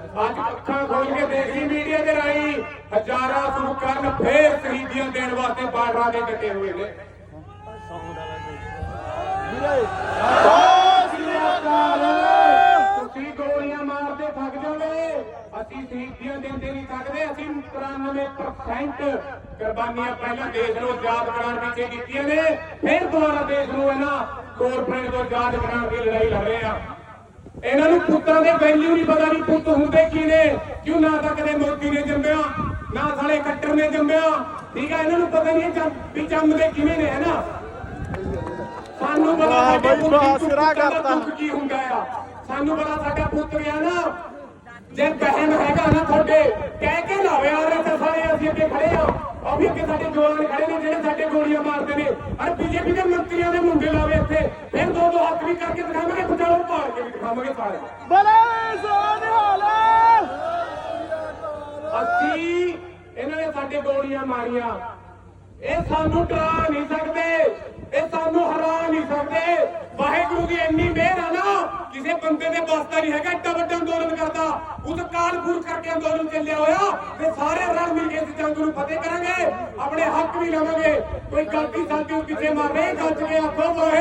ਅੱਜ ਅੱਖਾਂ ਖੋਲ ਕੇ ਦੇਖੀ ਮੀਡੀਆ ਦੇ ਰਾਹੀਂ ਹਜ਼ਾਰਾਂ ਸੁਰਕਰਨ ਫੇਰ ਸ਼ਹੀਦੀਆਂ ਦੇਣ ਵਾਸਤੇ ਬਾਰਡਰਾਂ ਦੇ ਡਟੇ ਹੋਏ ਨੇ। ਤੁਸੀਂ ਗੋਲੀਆਂ ਮਾਰਦੇ ਥੱਕ ਜਾਓਗੇ। ਅਸੀਂ ਸ਼ਹੀਦੀਆਂ ਦਿੰਦੇ ਨਹੀਂ ਥੱਕਦੇ ਅਸੀਂ 93% ਕੁਰਬਾਨੀਆਂ ਪਹਿਲਾਂ ਦੇਸ਼ ਨੂੰ ਆਜ਼ਾਦ ਕਰਾਉਣ ਵਿੱਚ ਕੀਤੀਆਂ ਨੇ। ਫਿਰ ਦੁਬਾਰਾ ਦੇਸ਼ ਨੂੰ ਇਹਨਾਂ ਕੋਰਪੋਰੇਟ ਤੋਂ ਆਜ਼ਾਦ ਕਰਾਉਣ ਦੀ ਲੜਾਈ ਲੜ ਰਹੇ ਆ ਇਹਨਾਂ ਨੂੰ ਪੁੱਤਾਂ ਦੇ ਵੈਲਿਊ ਨਹੀਂ ਪਤਾ ਨਹੀਂ ਪੁੱਤ ਹੁੰਦੇ ਕੀ ਨੇ ਕਿਉਂ ਨਾ ਤਾਂ ਕਦੇ ਮੋਦੀ ਨੇ ਜੰਮਿਆ ਨਾ ਸਾਲੇ ਕੱਟਰ ਨੇ ਜੰਮਿਆ। ਠੀਕ ਹੈ ਇਹਨਾਂ ਨੂੰ ਪਤਾ ਨਹੀਂ ਵੀ ਜੰਮਦੇ ਕਿਵੇਂ ਨੇ ਹੈ ਨਾ ਸਾਨੂੰ ਪਤਾ ਸਾਡੇ ਪੁੱਤ। ਦੁੱਖ ਕੀ ਹੁੰਦਾ ਆ। ਸਾਨੂੰ ਪਤਾ ਸਾਡਾ ਪੁੱਤ ਗਿਆ ਨਾ ਜੇ ਬਹਿਮ ਹੈਗਾ ਨਾ ਤੁਹਾਡੇ ਕਹਿ ਕੇ ਲਾਵੇ ਆ ਰਹੇ ਤਾਂ ਸਾਰੇ ਅਸੀਂ ਅੱਗੇ ਖੜੇ ਆ। ਉਹ ਵੀ ਅੱਗੇ ਸਾਡੇ ਜਵਾਨ ਖੜੇ ਨੇ ਜਿਹੜੇ ਸਾਡੇ ਗੋਲੀਆਂ ਮਾਰਦੇ ਨੇ। ਅਰੇ ਬੀਜੇਪੀ ਦੇ ਮੰਤਰੀਆਂ ਦੇ ਮੁੰਡੇ ਲਾਵੇ ਇੱਥੇ ਹੱਥ ਵੀ ਕਰਕੇ ਦਿਖਾਵਾਂਗੇ ਬਚਾਓ ਭਾਲ ਕੇ ਵੀ ਦਿਖਾਵਾਂਗੇ ਸਾਰੇ। ਬਲੇ ਸੋਨਿਹਾਲ ਅਸੀਂ ਇਹਨਾਂ ਨੇ ਸਾਡੇ ਗੋਲੀਆਂ ਮਾਰੀਆਂ। ਇਹ ਸਾਨੂੰ ਡਰਾ ਨਹੀਂ ਸਕਦੇ ਇਹ ਸਾਨੂੰ ਹਰਾ ਨਹੀਂ ਸਕਦੇ। ਵਾਹਿਗੁਰੂ ਦੀ ਇੰਨੀ ਮਿਹਰ ਆ ਨਾ ਕਿਸੇ ਬੰਦੇ ਦੇ ਵਾਸਤਾ ਨਹੀਂ ਹੈਗਾ ਏਡਾ ਵੱਡਾ ਅੰਦੋਲਨ ਕਰਦਾ। ਉਸ ਕਾਲਪੂਰ ਕਰਕੇ ਅੰਦੋਲਨ ਚੱਲਿਆ ਹੋਇਆ ਤੇ ਸਾਰੇ ਰਲ ਮਿਲ ਕੇ ਇਸ ਜੰਗ ਨੂੰ ਫਤਿਹ ਕਰਾਂਗੇ। ਆਪਣੇ ਹੱਕ ਵੀ ਲਵਾਂਗੇ। ਕੋਈ ਗਲਤੀ ਸਾਡੀ ਪਿੱਛੇ ਮਾਰੇ ਗੱਜ ਕੇ ਆਖੋ ਵਾਹਿਗੁਰੂ